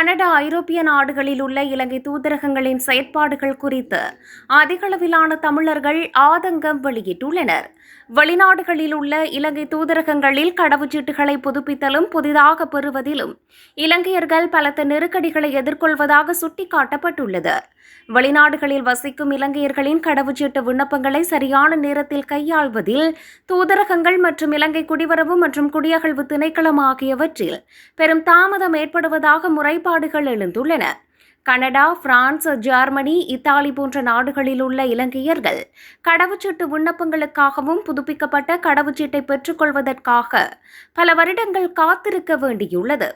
Canada ஐரோப்பிய நாடுகளில் உள்ள இலங்கை தூதரகங்களின் செயற்பாடுகள் குறித்து அதிகளவிலான தமிழர்கள் ஆதங்கம் வெளியிட்டுள்ளனர். வெளிநாடுகளில் உள்ள இலங்கை தூதரகங்களில் கடவுச்சீட்டுகளை புதுப்பித்தலும் புதிதாக பெறுவதிலும் இலங்கையர்கள் பலத்த நெருக்கடிகளை எதிர்கொள்வதாக சுட்டிக்காட்டப்பட்டுள்ளது. வெளிநாடுகளில் வசிக்கும் இலங்கையர்களின் கடவுச்சீட்டு விண்ணப்பங்களை சரியான நேரத்தில் கையாள்வதில் தூதரகங்கள் மற்றும் இலங்கை குடிவரவு மற்றும் குடியகழ்வு திணைக்களம் ஆகியவற்றில் பெரும் தாமதம் ஏற்படுவதாக முறைப்பாடுகள் எழுந்துள்ளன. கனடா பிரான்ஸ் ஜெர்மனி இத்தாலி போன்ற நாடுகளில் உள்ள இலங்கையர்கள் கடவுச்சீட்டு விண்ணப்பங்களுக்காகவும் புதுப்பிக்கப்பட்ட கடவுச்சீட்டை பெற்றுக்கொள்வதற்காக பல வருடங்கள் காத்திருக்க வேண்டியுள்ளது.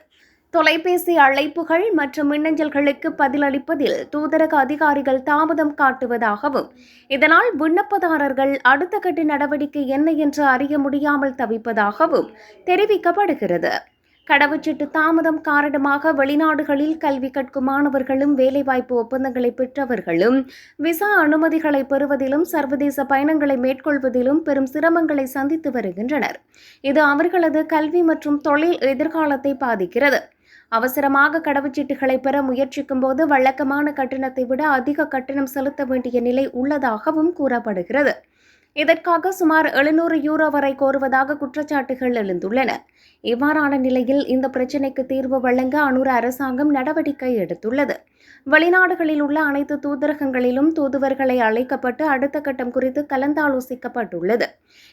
தொலைபேசி அழைப்புகள் மற்றும் மின்னஞ்சல்களுக்கு பதிலளிப்பதில் தூதரக அதிகாரிகள் தாமதம் காட்டுவதாகவும் இதனால் விண்ணப்பதாரர்கள் அடுத்த கட்ட நடவடிக்கை என்ன என்று அறிய முடியாமல் தவிப்பதாகவும் தெரிவிக்கப்படுகிறது. கடவுச்சீட்டு தாமதம் காரணமாக வெளிநாடுகளில் கல்வி கற்கும் மாணவர்களும் வேலைவாய்ப்பு ஒப்பந்தங்களை பெற்றவர்களும் விசா அனுமதிகளை பெறுவதிலும் சர்வதேச பயணங்களை மேற்கொள்வதிலும் பெரும் சிரமங்களை சந்தித்து வருகின்றனர். இது அவர்களது கல்வி மற்றும் தொழில் எதிர்காலத்தை பாதிக்கிறது. அவசரமாக கடவுச்சீட்டுகளை பெற முயற்சிக்கும் போது வழக்கமான கட்டணத்தை விட அதிக கட்டணம் செலுத்த வேண்டிய நிலை உள்ளதாகவும் கூறப்படுகிறது. இதற்காக சுமார் எழுநூறு யூரோ வரை கோருவதாக குற்றச்சாட்டுகள் எழுந்துள்ளன. இவ்வாறான நிலையில் இந்த பிரச்சினைக்கு தீர்வு வழங்க அனுர அரசாங்கம் நடவடிக்கை எடுத்துள்ளது. வெளிநாடுகளில் உள்ள அனைத்து தூதரகங்களிலும் தூதுவர்களை அழைக்கப்பட்டு அடுத்த கட்டம் குறித்து கலந்தாலோசிக்கப்பட்டுள்ளது.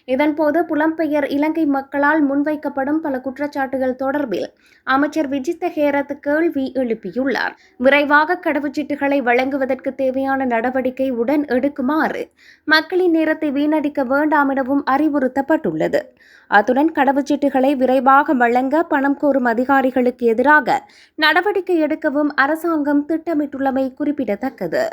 இதன்போது புலம்பெயர் இலங்கை மக்களால் முன்வைக்கப்படும் பல குற்றச்சாட்டுகள் தொடர்பில் அமைச்சர் விஜித்த ஹேரத் கேள்வி எழுப்பியுள்ளார். விரைவாக கடவுச்சீட்டுகளை வழங்குவதற்கு தேவையான நடவடிக்கை உடன் எடுக்குமாறு மக்களின் நேரத்தை வீணடிக்க வேண்டாம் எனவும் அறிவுறுத்தப்பட்டுள்ளது. அத்துடன் கடவுச்சீட்டுகளை விரைவாக வழங்க பணம் கோரும் அதிகாரிகளுக்கு எதிராக நடவடிக்கை எடுக்கவும் அரசாங்கம் திட்டமிட்டுள்ளமை குறிப்பிடத்தக்கது.